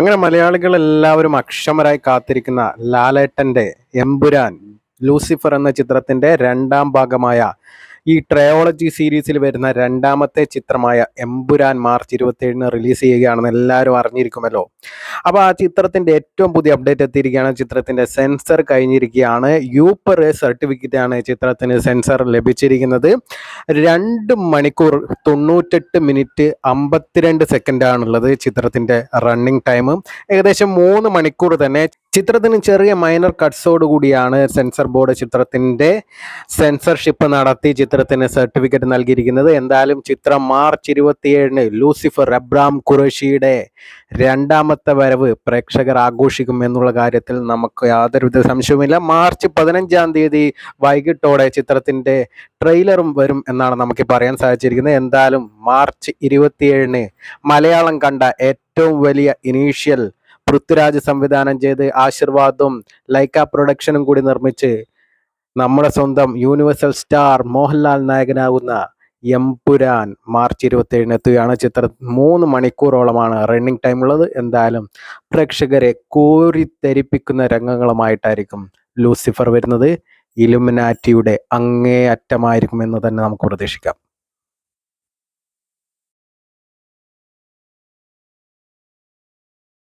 അങ്ങനെ മലയാളികൾ എല്ലാവരും അക്ഷമരായി കാത്തിരിക്കുന്ന ലാലേട്ടന്റെ എമ്പുരാൻ ലൂസിഫർ എന്ന ചിത്രത്തിന്റെ രണ്ടാം ഭാഗമായ ഈ ട്രയോളജി സീരീസിൽ വരുന്ന രണ്ടാമത്തെ ചിത്രമായ എമ്പുരാൻ മാർച്ച് ഇരുപത്തേഴിന് റിലീസ് ചെയ്യുകയാണെന്ന് എല്ലാവരും അറിഞ്ഞിരിക്കുമല്ലോ. അപ്പോൾ ആ ചിത്രത്തിന്റെ ഏറ്റവും പുതിയ അപ്ഡേറ്റ് എത്തിയിരിക്കുകയാണ്. ചിത്രത്തിന്റെ സെൻസർ കഴിഞ്ഞിരിക്കുകയാണ്. യൂപ്പർ സർട്ടിഫിക്കറ്റ് ആണ് ചിത്രത്തിന് സെൻസർ ലഭിച്ചിരിക്കുന്നത്. രണ്ട് മണിക്കൂർ തൊണ്ണൂറ്റെട്ട് മിനിറ്റ് അമ്പത്തിരണ്ട് സെക്കൻഡാണുള്ളത് ചിത്രത്തിന്റെ റണ്ണിങ് ടൈം ഏകദേശം മൂന്ന് മണിക്കൂർ തന്നെ ചിത്രത്തിന് ചെറിയ മൈനർ കട്ട്സോട് കൂടിയാണ് സെൻസർ ബോർഡ് ചിത്രത്തിന്റെ സെൻസർഷിപ്പ് നടത്തി ചിത്രത്തിന് സർട്ടിഫിക്കറ്റ് നൽകിയിരിക്കുന്നത്. എന്തായാലും ചിത്രം മാർച്ച് ഇരുപത്തിയേഴിന് ലൂസിഫർ അബ്രാം ഖുറേഷിയുടെ രണ്ടാമത്തെ വരവ് പ്രേക്ഷകർ ആഘോഷിക്കും എന്നുള്ള കാര്യത്തിൽ നമുക്ക് യാതൊരുവിധ സംശയവുമില്ല. മാർച്ച് പതിനഞ്ചാം തീയതി വൈകിട്ടോടെ ചിത്രത്തിന്റെ ട്രെയിലറും വരും എന്നാണ് നമുക്ക് പറയാൻ സാധിച്ചിരിക്കുന്നത്. എന്തായാലും മാർച്ച് ഇരുപത്തിയേഴിന് മലയാളം കണ്ട ഏറ്റവും വലിയ ഇനീഷ്യൽ പൃഥ്വിരാജ് സംവിധാനം ചെയ്ത് ആശീർവാദും ലൈക്ക പ്രൊഡക്ഷനും കൂടി നിർമ്മിച്ച് നമ്മുടെ സ്വന്തം യൂണിവേഴ്സൽ സ്റ്റാർ മോഹൻലാൽ നായകനാകുന്ന എംപുരാൻ മാർച്ച് ഇരുപത്തി ഏഴിന് എത്തുകയാണ്. ചിത്രം മൂന്ന് മണിക്കൂറോളമാണ് റണ്ണിങ് ടൈം ഉള്ളത്. എന്തായാലും പ്രേക്ഷകരെ കോരിത്തെരിപ്പിക്കുന്ന രംഗങ്ങളുമായിട്ടായിരിക്കും ലൂസിഫർ വരുന്നത്. ഇലുമിനാറ്റിയുടെ അങ്ങേ അറ്റമായിരിക്കും എന്ന് തന്നെ നമുക്ക് പ്രതീക്ഷിക്കാം.